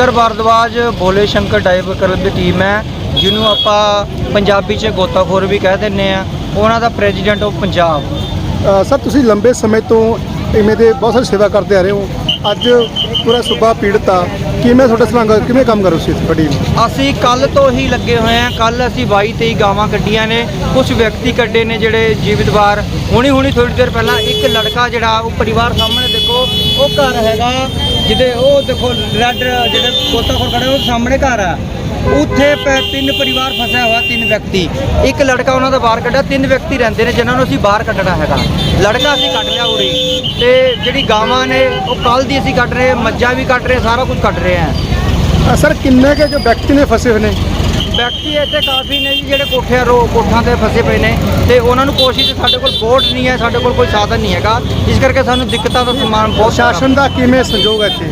ਨਗਰ Bhardwaj Bhole Shankar diver club ਦੀ team ਹੈ ਜਿਹਨੂੰ ਆਪਾਂ ਪੰਜਾਬੀ 'ਚ ਗੋਤਾਖੋਰ ਵੀ ਕਹਿ ਦਿੰਦੇ ਆ ਉਹਨਾਂ ਦਾ ਪ੍ਰੈਜ਼ੀਡੈਂਟ ਆਫ ਪੰਜਾਬ। ਸਰ ਤੁਸੀਂ ਲੰਬੇ ਸਮੇਂ ਤੋਂ ਇਵੇਂ ਦੇ ਬਹੁਤ ਸਾਰੀ ਸੇਵਾ ਕਰਦੇ ਆ ਰਹੇ ਹੋ। ਅੱਜ ਪੂਰਾ ਸੂਬਾ ਪੀੜਤ ਆ। ਕਿਵੇਂ ਤੁਹਾਡਾ ਸਰੰਗ ਕਿਵੇਂ ਕੰਮ ਕਰੋ ਸੀ ਤੁਹਾਡੀ ਅਸੀਂ ਕੱਲ ਤੋਂ ਹੀ ਲੱਗੇ ਹੋਏ ਆ ਕੱਲ ਅਸੀਂ 22 23 ਗਾਵਾਂ ਕੱਢੀਆਂ ਨੇ। ਕੁਝ ਵਿਅਕਤੀ ਕੱਢੇ ਨੇ ਜਿਹੜੇ ਜੀਵਤਵਾਰ ਹੁਣੀ ਹੁਣੀ ਥੋੜੀ ਦੇਰ ਪਹਿਲਾਂ ਇੱਕ ਲੜਕਾ ਜਿਹੜਾ ਉਹ ਪਰਿਵਾਰ ਸਾਹਮਣੇ ਦੇਖੋ ਉਹ ਘਰ ਹੈਗਾ। ਜਿਹਦੇ ਉਹ ਦੇਖੋ ਰੈੱਡ ਜਿਹੜੇ ਗੋਤਾਖੋਰ ਖੜੇ, ਉਹ ਸਾਹਮਣੇ ਘਰ ਆ। ਉੱਥੇ ਪ- ਤਿੰਨ ਪਰਿਵਾਰ ਫਸਿਆ ਹੋਇਆ, ਤਿੰਨ ਵਿਅਕਤੀ। ਇੱਕ ਲੜਕਾ ਉਹਨਾਂ ਦਾ ਬਾਹਰ ਕੱਢਿਆ, ਤਿੰਨ ਵਿਅਕਤੀ ਰਹਿੰਦੇ ਨੇ ਜਿਨ੍ਹਾਂ ਨੂੰ ਅਸੀਂ ਬਾਹਰ ਕੱਢਣਾ ਹੈਗਾ। ਲੜਕਾ ਅਸੀਂ ਕੱਢ ਲਿਆ ਉਰੇ। ਤੇ ਜਿਹੜੀ ਗਾਵਾਂ ਨੇ, ਉਹ ਕੱਲ ਦੀ ਅਸੀਂ ਕੱਢ ਰਹੇ, ਮੱਝਾਂ ਵੀ ਕੱਢ ਰਹੇ, ਸਾਰਾ ਕੁਝ ਕੱਢ ਰਹੇ ਆ। ਸਰ, ਕਿੰਨੇ ਕੇ ਜੋ ਵਿਅਕਤੀ ਨੇ ਫਸੇ ਹੋਏ ਨੇ? ਵਿਅਕਤੀ ਇੱਥੇ ਕਾਫੀ ਨੇ ਜੀ ਜਿਹੜੇ ਕੋਠਿਆਂ ਰੋ ਕੋਠਾਂ ਤੇ ਫਸੇ ਪਏ ਨੇ ਤੇ ਉਹਨਾਂ ਨੂੰ ਕੋਸ਼ਿਸ਼ ਸਾਡੇ ਕੋਲ ਬੋਟ ਨਹੀਂ ਹੈ ਸਾਡੇ ਕੋਲ ਕੋਈ ਸਾਧਨ ਨਹੀਂ ਹੈਗਾ। ਇਸ ਕਰਕੇ ਸਾਨੂੰ ਦਿੱਕਤਾਂ ਦਾ ਸਮਾਨ ਬਹੁਤ ਪ੍ਰਸ਼ਾਸਨ ਦਾ ਕਿਵੇਂ ਸੰਯੋਗ ਹੈ ਇੱਥੇ?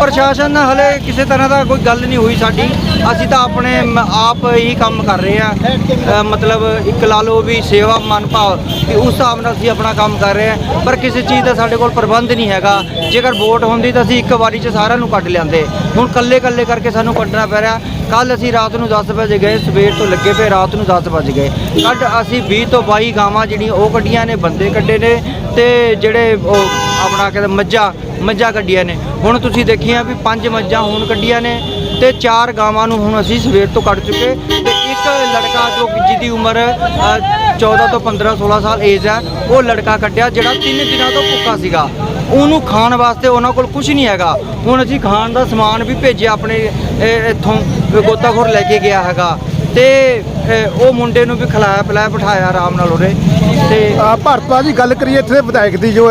ਪ੍ਰਸ਼ਾਸਨ ਨਾਲ ਹਲੇ ਕਿਸੇ ਤਰ੍ਹਾਂ ਦਾ ਕੋਈ ਗੱਲ ਨਹੀਂ ਹੋਈ ਸਾਡੀ। ਅਸੀਂ ਤਾਂ ਆਪਣੇ ਆਪ ਹੀ ਕੰਮ ਕਰ ਰਹੇ ਆ ਮਤਲਬ ਇੱਕ ਲਾ ਲਓ ਵੀ ਸੇਵਾ ਮਨ ਭਾਵ ਕਿ ਉਸ ਹਿਸਾਬ ਨਾਲ ਅਸੀਂ ਆਪਣਾ ਕੰਮ ਕਰ ਰਹੇ ਆ ਪਰ ਕਿਸੇ ਚੀਜ਼ ਦਾ ਸਾਡੇ ਕੋਲ ਪ੍ਰਬੰਧ ਨਹੀਂ ਹੈਗਾ। ਜੇਕਰ ਵੋਟ ਹੁੰਦੀ ਤਾਂ ਅਸੀਂ ਇੱਕ ਵਾਰੀ 'ਚ ਸਾਰਿਆਂ ਨੂੰ ਕੱਢ ਲਿਆਂਦੇ। ਹੁਣ ਕੱਲੇ ਕੱਲੇ ਕਰਕੇ ਸਾਨੂੰ ਕੱਢਣਾ ਪੈ ਰਿਹਾ। ਕੱਲ ਅਸੀਂ ਰਾਤ ਨੂੰ 10 ਵਜੇ ਗਏ ਸਵੇਰ ਤੋਂ ਲੱਗੇ ਪਏ ਰਾਤ ਨੂੰ 10 ਵਜੇ ਗਏ। ਕੱਢ ਅਸੀਂ 20 ਤੋਂ 22 ਗਾਵਾਂ ਜਿਹੜੀਆਂ ਉਹ ਕੱਢੀਆਂ ਨੇ ਬੰਦੇ ਕੱਢੇ ਨੇ ਤੇ ਜਿਹੜੇ ਉਹ ਆਪਣਾ ਕਹਿੰਦੇ ਮੱਝਾਂ ਮੱਝਾਂ ਕੱਢੀਆਂ ਨੇ। ਹੁਣ ਤੁਸੀਂ ਦੇਖੀਆਂ ਵੀ ਪੰਜ ਮੱਝਾਂ ਹੁਣ ਕੱਢੀਆਂ ਨੇ ਤੇ ਚਾਰ ਗਾਵਾਂ ਨੂੰ ਹੁਣ ਅਸੀਂ ਸਵੇਰ ਤੋਂ ਕੱਢ ਚੁੱਕੇ। ਤੇ ਇੱਕ ਲੜਕਾ ਜੋ ਜਿਹਦੀ ਉਮਰ ਅ, 14 ਤੋਂ 15 16 ਸਾਲ ਏਜ ਹੈ ਉਹ ਲੜਕਾ ਕੱਢਿਆ ਜਿਹੜਾ 3 ਦਿਨਾਂ ਤੋਂ ਭੁੱਖਾ ਸੀਗਾ। ਉਹਨੂੰ ਖਾਣ ਵਾਸਤੇ ਉਹਨਾਂ ਕੋਲ ਕੁਝ ਨਹੀਂ ਹੈਗਾ। ਹੁਣ ਅਸੀਂ ਖਾਣ ਦਾ ਸਮਾਨ ਵੀ ਭੇਜਿਆ ਆਪਣੇ ਇੱਥੋਂ ਗੋਤਾਖੋਰ ਲੈ ਕੇ ਗਿਆ ਹੈਗਾ। ਤੇ ਉਹ ਮੁੰਡੇ ਨੂੰ ਵੀ ਖਿਲਾਇਆ ਪਿਲਾਇਆ ਬਿਠਾਇਆ ਆਰਾਮ ਨਾਲ ਉਰੇ ਤੇ ਅ, ਭਾਰਤਵਾਜ ਦੀ ਗੱਲ ਕਰੀਏ ਇੱਥੇ ਵਿਧਾਇਕ ਦੀ ਜੋ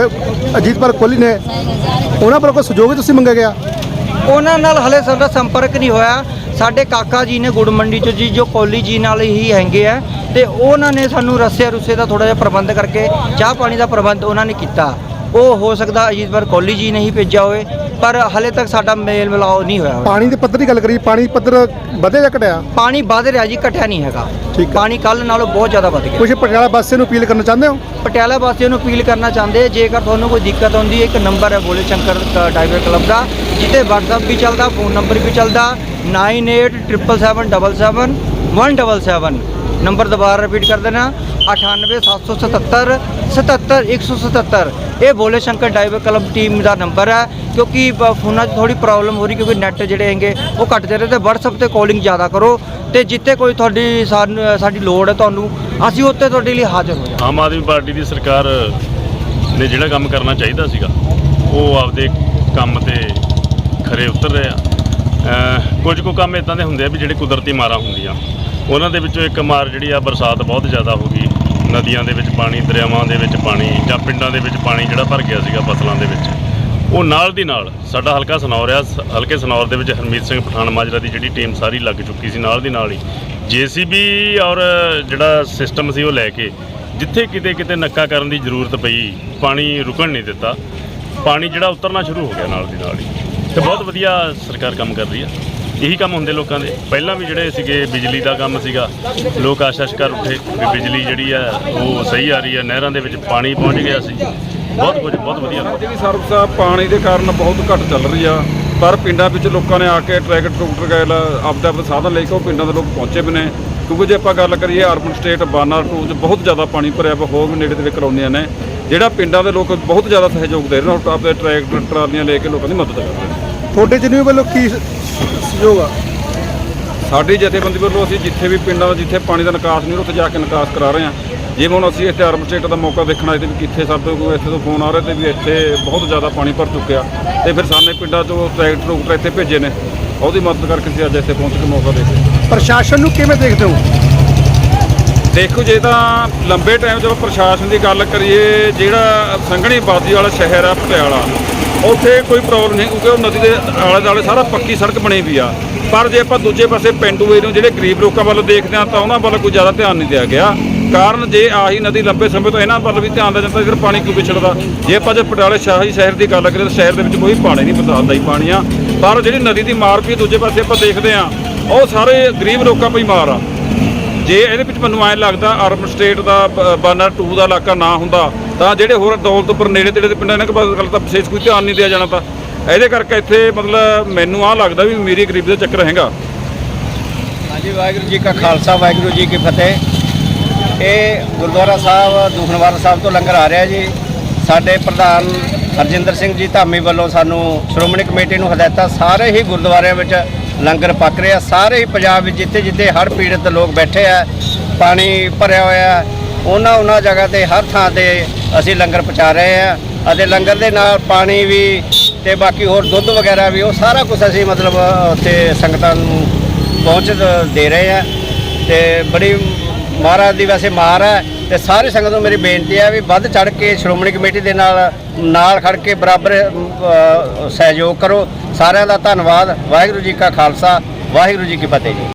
ਅਜੀਤਪਾਲ ਕੋਹਲੀ ਨੇ। ਉਹਨਾਂ ਪਰ ਕੋਈ ਸਹਿਯੋਗ ਤੁਸੀਂ ਮੰਗਿਆ ਗਿਆ? ਉਹਨਾਂ ਨਾਲ ਹਲੇ ਸਾਡਾ ਸੰਪਰਕ ਨਹੀਂ ਹੋਇਆ। ਸਾਡੇ ਕਾਕਾ ਜੀ ਨੇ ਗੁੜ ਮੰਡੀ ਚ ਜੀ ਜੋ ਕੋਲੀ ਜੀ ਨਾਲ ਹੀ ਹੈਗੇ ਆ। ਤੇ ਉਹਨਾਂ ਨੇ ਸਾਨੂੰ ਰੱਸੇ ਰੁੱਸੇ ਦਾ ਥੋੜਾ ਜਿਹਾ ਪ੍ਰਬੰਧ ਕਰਕੇ ਚਾਹ ਪਾਣੀ ਦਾ ਪ੍ਰਬੰਧ ਉਹਨਾਂ ਨੇ ਕੀਤਾ। ਉਹ ਹੋ ਸਕਦਾ ਅਜੀਤਵਰ ਕੋਲੀ ਜੀ ਨੇ ਹੀ ਭੇਜਿਆ ਹੋਵੇ ਪਰ ਹਲੇ ਤੱਕ ਸਾਡਾ ਮੇਲ ਮਿਲਾਓ ਨਹੀਂ ਹੋਇਆ ਹੋਇਆ। ਪਾਣੀ ਦੇ ਪੱਧਰ ਦੀ ਗੱਲ ਕਰੀਏ ਪਾਣੀ ਪੱਧਰ ਵਧਿਆ ਜਾਂ ਘਟਿਆ ਪਾਣੀ ਵਧ ਰਿਹਾ ਜੀ ਘਟਿਆ ਨਹੀਂ ਹੈਗਾ ਠੀਕ ਹੈ। ਪਾਣੀ ਕੱਲ ਨਾਲੋਂ ਬਹੁਤ ਜ਼ਿਆਦਾ ਵਧ ਗਿਆ ਕੁਝ ਪਟਿਆਲਾ ਵਾਸੀਆਂ ਨੂੰ ਅਪੀਲ ਕਰਨਾ ਚਾਹੁੰਦੇ ਹੋ ਪਟਿਆਲਾ ਵਾਸੀਆਂ ਨੂੰ ਅਪੀਲ ਕਰਨਾ ਚਾਹੁੰਦੇ ਜੇਕਰ ਤੁਹਾਨੂੰ ਕੋਈ ਦਿੱਕਤ ਆਉਂਦੀ ਹੈ ਇੱਕ ਨੰਬਰ ਹੈ ਬੋਲੇ ਸ਼ੰਕਰ ਕ- ਡਾਈਵਰ ਕਲੱਬ ਦਾ ਜਿੱਤੇ WhatsApp ਵੀ ਚੱਲਦਾ ਫੋਨ ਨੰਬਰ ਵੀ ਚੱਲਦਾ 9877771177 ਨੰਬਰ ਦੁਬਾਰਾ ਰਿਪੀਟ ਕਰ ਦੇਣਾ। 98777 77177 ਇਹ Bhole Shankar diver club team ਦਾ ਨੰਬਰ ਹੈ, ਕਿਉਂਕਿ ਫੋਨਾਂ 'ਚ ਥੋੜੀ ਪ੍ਰੋਬਲਮ ਹੋ ਰਹੀ, ਕਿਉਂਕਿ ਨੈਟ ਜਿਹੜੇ ਹੈਗੇ, ਉਹ ਘੱਟ ਰਹੇ ਤੇ WhatsApp ਤੇ ਕਾਲਿੰਗ ਜ਼ਿਆਦਾ ਕਰੋ। ਤੇ ਜਿੱਥੇ ਕੋਈ ਤੁਹਾਡੀ ਸਾਨੂੰ- ਸਾਡੀ ਲੋੜ ਹੈ ਤੁਹਾਨੂੰ, ਅਸੀਂ ਉੱਥੇ ਤੁਹਾਡੇ ਲਈ ਹਾਜ਼ਰ ਹੋ। ਜਾਵਾਂਗੇ ਆਮ ਆਦਮੀ ਪਾਰਟੀ ਦੀ ਸਰਕਾਰ ਨੇ ਜਿਹੜਾ ਕੰਮ ਕਰਨਾ ਚਾਹੀਦਾ ਸੀਗਾ, ਉਹ ਆਪਦੇ ਕੰਮ ਤੇ ਖਰੇ ਉਤਰ ਰਹੇ ਆ। ਕੁਝ ਕੁ ਕੰਮ ਇਦਾਂ ਦੇ ਹੁੰਦੇ ਆ ਵੀ ਜਿਹੜੇ ਕੁਦਰਤੀ ਮਾਰਾਂ ਹੁੰਦੀਆਂ। ਉਹਨਾਂ ਦੇ ਵਿੱਚੋਂ ਇੱਕ ਮਾਰ ਜਿਹੜੀ ਆ ਬਰਸਾਤ ਬਹੁਤ ਜ਼ਿਆਦਾ ਹੋ ਗਈ। ਨਦੀਆਂ ਦੇ ਵਿੱਚ ਪਾਣੀ, ਦਰਿਆਵਾਂ ਦੇ ਵਿੱਚ ਪਾਣੀ ਜਾਂ ਪਿੰਡਾਂ ਦੇ ਵਿੱਚ ਪਾਣੀ ਜਿਹੜਾ ਭਰ ਗਿਆ ਸੀਗਾ ਫਸਲਾਂ ਦੇ ਵਿੱਚ। ਉਹ ਨਾਲ ਦੀ ਨਾਲ ਸਾਡਾ ਹਲਕਾ ਸਨੌਰ ਆ। ਸ- ਹਲਕੇ ਸਨੌਰ ਦੇ ਵਿੱਚ ਹਰਮੀਤ ਸਿੰਘ ਪਠਾਨ ਮਾਜਰਾ ਦੀ ਜਿਹੜੀ ਟੀਮ ਸਾਰੀ ਲੱਗ ਚੁੱਕੀ ਸੀ ਨਾਲ ਦੀ ਨਾਲ ਹੀ। ਜੀਸੀਬੀ ਔਰ ਜਿਹੜਾ ਸਿਸਟਮ ਸੀ ਉਹ ਲੈ ਕੇ ਜਿੱਥੇ ਕਿਤੇ ਕਿਤੇ ਨੱਕਾ ਕਰਨ ਦੀ ਜ਼ਰੂਰਤ ਪਈ, ਪਾਣੀ ਰੁਕਣ ਨਹੀਂ ਦਿੱਤਾ। ਪਾਣੀ ਜਿਹੜਾ ਉਤਰਨਾ ਸ਼ੁਰੂ ਹੋ ਗਿਆ ਨਾਲ ਦੀ ਨਾਲ ਹੀ। ਤੇ ਬਹੁਤ ਵਧੀਆ ਸਰਕਾਰ ਕੰਮ ਕਰ ਰਹੀ ਆ। ਇਹੀ ਕੰਮ ਹੁੰਦੇ ਲੋਕਾਂ ਦੇ। ਪਹਿਲਾਂ ਵੀ ਜਿਹੜੇ ਸੀਗੇ ਬਿਜਲੀ ਦਾ ਕੰਮ ਸੀਗਾ ਲੋਕ ਆਸ਼ਾ ਕਰ ਉੱਠੇ ਵੀ ਬਿਜਲੀ ਜਿਹੜੀ ਆ ਉਹ ਸਹੀ ਆ ਰਹੀ ਆ ਨਹਿਰਾਂ ਦੇ ਵਿੱਚ ਪਾਣੀ ਪਹੁੰਚ ਗਿਆ ਸੀ। ਬਹੁਤ ਕੁਝ ਬਹੁਤ ਵਧੀਆ। ਕੰਮ। ਜਿਹੜੀ ਸਰਵਿਸ ਪਾਣੀ ਦੇ ਕਾਰਨ ਬਹੁਤ ਘੱਟ ਚੱਲ ਰਹੀ ਆ ਪਰ ਪਿੰਡਾਂ ਵਿੱਚ ਲੋਕਾਂ ਨੇ ਆ ਕੇ ਟਰੈਕਟਰ ਟਰੂਕਟਰ ਗੈਲ ਆਪਦਾ ਆਪਦਾ ਸਾਧਨ ਲੈ ਕੇ ਉਹ ਪਿੰਡਾਂ ਦੇ ਲੋਕ ਪਹੁੰਚੇ ਵੀ ਨੇ। ਕਿਉਂਕਿ ਜੇ ਆਪਾਂ ਗੱਲ ਕਰੀਏ ਅਰਬਨ ਸਟੇਟ ਬਾਨਾ ਟੂ 'ਚ ਬਹੁਤ ਜ਼ਿਆਦਾ ਪਾਣੀ ਭਰਿਆ ਵਾ ਹੋਰ ਵੀ ਨੇੜੇ ਦੇ ਕਰਾਉਂਦੀਆਂ ਨੇ ਜਿਹੜਾ ਪਿੰਡਾਂ ਦੇ ਲੋਕ ਬਹੁਤ ਜ਼ਿਆਦਾ ਸਹਿਯੋਗ ਦੇ ਰਹੇ ਨੇ ਆਪਦੇ ਟਰੈਕਟਰ ਟਰਾਲੀਆਂ ਲੈ ਕੇ ਲੋਕਾਂ ਦੀ ਮਦਦ ਕਰ ਰਹੇ ਨੇ। ਤੁਹਾਡੇ ਜਿੰਨੇ ਵੱਲੋਂ ਕੀ ਸਹਿਯੋਗ ਆ। ਸਾਡੀ ਜਥੇਬੰਦੀ ਵੱਲੋਂ ਅਸੀਂ ਜਿੱਥੇ ਵੀ ਪਿੰਡਾਂ ਦਾ ਜਿੱਥੇ ਪਾਣੀ ਦਾ ਨਿਕਾਸ ਨਹੀਂ ਉੱਥੇ ਜਾ ਕੇ ਨਿਕਾਸ ਕਰਾ ਰਹੇ ਹਾਂ। ਜਿਵੇਂ ਹੁਣ ਅਸੀਂ ਇੱਥੇ ਅਰਬਨ ਸਟੇਟ ਦਾ ਮੌਕਾ ਦੇਖਣ ਤੇ ਵੀ ਕਿੱਥੇ ਸਾਡੇ ਕੋਲ ਇੱਥੇ ਤੋਂ ਫੋਨ ਆ ਰਹੇ ਤੇ ਵੀ ਇੱਥੇ ਬਹੁਤ ਜ਼ਿਆਦਾ ਪਾਣੀ ਭਰ ਚੁੱਕਿਆ। ਤੇ ਫਿਰ ਸਾਨੇ ਪਿੰਡਾਂ ਤੋਂ ਟਰੈਕਟਰ ਟਰੂਕਟਰ ਇੱਥੇ ਭੇਜੇ ਨੇ। ਉਹਦੀ ਮਦਦ ਕਰਕੇ ਅਸੀਂ ਅੱਜ ਇੱਥੇ ਪਹੁੰਚ ਕੇ ਮੌਕਾ ਦੇ ਕੇ ਪ੍ਰਸ਼ਾਸਨ ਨੂੰ ਕਿਵੇਂ ਦੇਖਦੇ ਹੋ? ਦੇਖੋ ਜੇ ਤਾਂ ਲੰਬੇ ਟਾਈਮ ਜਦੋਂ ਪ੍ਰਸ਼ਾਸਨ ਦੀ ਗੱਲ ਕਰੀਏ ਜਿਹੜਾ ਸੰਘਣੀ ਬਾਦੀ ਵਾਲਾ ਸ਼ਹਿਰ ਆ ਪਟਿਆਲਾ ਉੱਥੇ ਕੋਈ ਪ੍ਰੋਬਲਮ ਨਹੀਂ ਕਿਉਂਕਿ ਉਹ ਨਦੀ ਦੇ ਆਲੇ ਦੁਆਲੇ ਸਾਰਾ ਪੱਕੀ ਸੜਕ ਬਣੀ ਵੀ ਆ। ਪਰ ਜੇ ਆਪਾਂ ਦੂਜੇ ਪਾਸੇ ਪਿੰਡੂ ਏਰੀਆ ਜਿਹੜੇ ਗਰੀਬ ਲੋਕਾਂ ਵੱਲ ਦੇਖਦੇ ਆ ਤਾਂ ਉਹਨਾਂ ਵੱਲ ਕੋਈ ਜ਼ਿਆਦਾ ਧਿਆਨ ਨਹੀਂ ਦਿਆ ਗਿਆ। ਕਾਰਨ ਜੇ ਆਹੀ ਨਦੀ ਲੰਬੇ ਸਮੇਂ ਤੋਂ ਇਹਨਾਂ ਵੱਲ ਵੀ ਧਿਆਨ ਦਿਆ ਜਾਂਦਾ ਫਿਰ ਪਾਣੀ ਕਿਉਂ ਵਿਛੜਦਾ ਜੇ ਆਪਾਂ ਜੇ ਪਟਿਆਲੇ ਸ਼ਾਹੀ ਸ਼ਹਿਰ ਦੀ ਗੱਲ ਕਰੀਏ ਤਾਂ ਸ਼ਹਿਰ ਦੇ ਵਿੱਚ ਕੋਈ ਪਾਣੀ ਨਹੀਂ ਬਰਸਾਤ ਦਾ ਹੀ ਪਾਣੀ ਆ। ਪਰ ਜਿਹੜੀ ਨਦੀ ਦੀ ਮਾਰ ਵੀ ਦੂਜੇ ਪਾਸੇ ਆਪਾਂ ਦੇਖਦੇ ਆ ਉਹ ਸਾਰੇ ਗਰੀਬ ਲੋਕਾਂ ਪਈ ਮਾਰ ਆ। ਜੇ ਇਹਦੇ ਵਿੱਚ ਮੈਨੂੰ ਐਂ ਲੱਗਦਾ ਅਰਬਨ ਸਟੇਟ ਦਾ ਬ- ਬਾਨਾ 2 ਦਾ ਇਲਾਕਾ ਨਾ ਹੁੰਦਾ, ਤਾਂ ਜਿਹੜੇ ਹੋਰ ਦੌਲਤਪੁਰ ਨੇੜੇ ਤੇੜੇ ਦੇ ਪਿੰਡਾਂ ਨੇ ਕਿ ਗੱਲ ਤਾਂ ਵਿਸ਼ੇਸ਼ ਕੋਈ ਧਿਆਨ ਨਹੀਂ ਦਿਆ ਜਾਣਾ ਤਾਂ। ਇਹਦੇ ਕਰਕੇ ਇੱਥੇ ਮਤਲਬ ਮੈਨੂੰ ਆਹ ਲੱਗਦਾ ਵੀ ਮੇਰੀ ਗਰੀਬੀ ਦਾ ਚੱਕਰ ਹੈਗਾ। ਹਾਂਜੀ, ਵਾਹਿਗੁਰੂ ਜੀ ਕਾ ਖਾਲਸਾ, ਵਾਹਿਗੁਰੂ ਜੀ ਕੀ ਫਤਿਹ। ਇਹ ਗੁਰਦੁਆਰਾ ਸਾਹਿਬ ਦੂਖਨਵਾਰ ਸਾਹਿਬ ਤੋਂ ਲੰਗਰ ਆ ਰਿਹਾ ਜੀ। ਸਾਡੇ ਪ੍ਰਧਾਨ ਹਰਜਿੰਦਰ ਸਿੰਘ ਜੀ ਧਾਮੀ ਵੱਲੋਂ ਸਾਨੂੰ ਸ਼੍ਰੋਮਣੀ ਕਮੇਟੀ ਨੂੰ ਹਦਾਇਤਾਂ, ਸਾਰੇ ਹੀ ਗੁਰਦੁਆਰਿਆਂ ਵਿੱਚ ਲੰਗਰ ਪੱਕ ਰਿਹਾ। ਸਾਰੇ ਹੀ ਪੰਜਾਬ ਵਿੱਚ ਜਿੱਥੇ ਜਿੱਥੇ ਹਰ ਪੀੜਤ ਲੋਕ ਬੈਠੇ ਆ, ਪਾਣੀ ਭਰਿਆ ਹੋਇਆ ਉਹਨਾਂ ਉਹਨਾਂ ਜਗ੍ਹਾ ਤੇ ਹਰ ਥਾਂ ਤੇ ਅਸੀਂ ਲੰਗਰ ਪਹੁੰਚਾ ਰਹੇ ਆ ਅਤੇ ਲੰਗਰ ਦੇ ਨਾਲ ਪਾਣੀ ਵੀ ਤੇ ਬਾਕੀ ਹੋਰ ਦੁੱਧ ਵਗੈਰਾ ਵੀ, ਉਹ ਸਾਰਾ ਕੁਝ ਅਸੀਂ ਮਤਲਬ ਉੱਥੇ ਸੰਗਤਾਂ ਨੂੰ ਪਹੁੰਚ ਦੇ ਰਹੇ ਆ ਤੇ ਬੜੀ ਮਹਾਰਾਜ ਦੀ ਵੈਸੇ ਮਾਰ ਹੈ। ਤੇ ਸਾਰੇ ਸੰਗਤ ਨੂੰ ਮੇਰੀ ਬੇਨਤੀ ਹੈ ਵੀ ਵੱਧ ਚੜ ਕੇ ਸ਼੍ਰੋਮਣੀ ਕਮੇਟੀ ਦੇ ਨਾਲ ਨਾਲ ਖੜ ਕੇ ਬਰਾਬਰ ਸਹਿਯੋਗ ਕਰੋ। ਸਾਰਿਆਂ ਦਾ ਧੰਨਵਾਦ। ਵਾਹਿਗੁਰੂ ਜੀ ਕਾ ਖਾਲਸਾ, ਵਾਹਿਗੁਰੂ ਜੀ ਕੀ ਫਤਿਹ ਜੀ।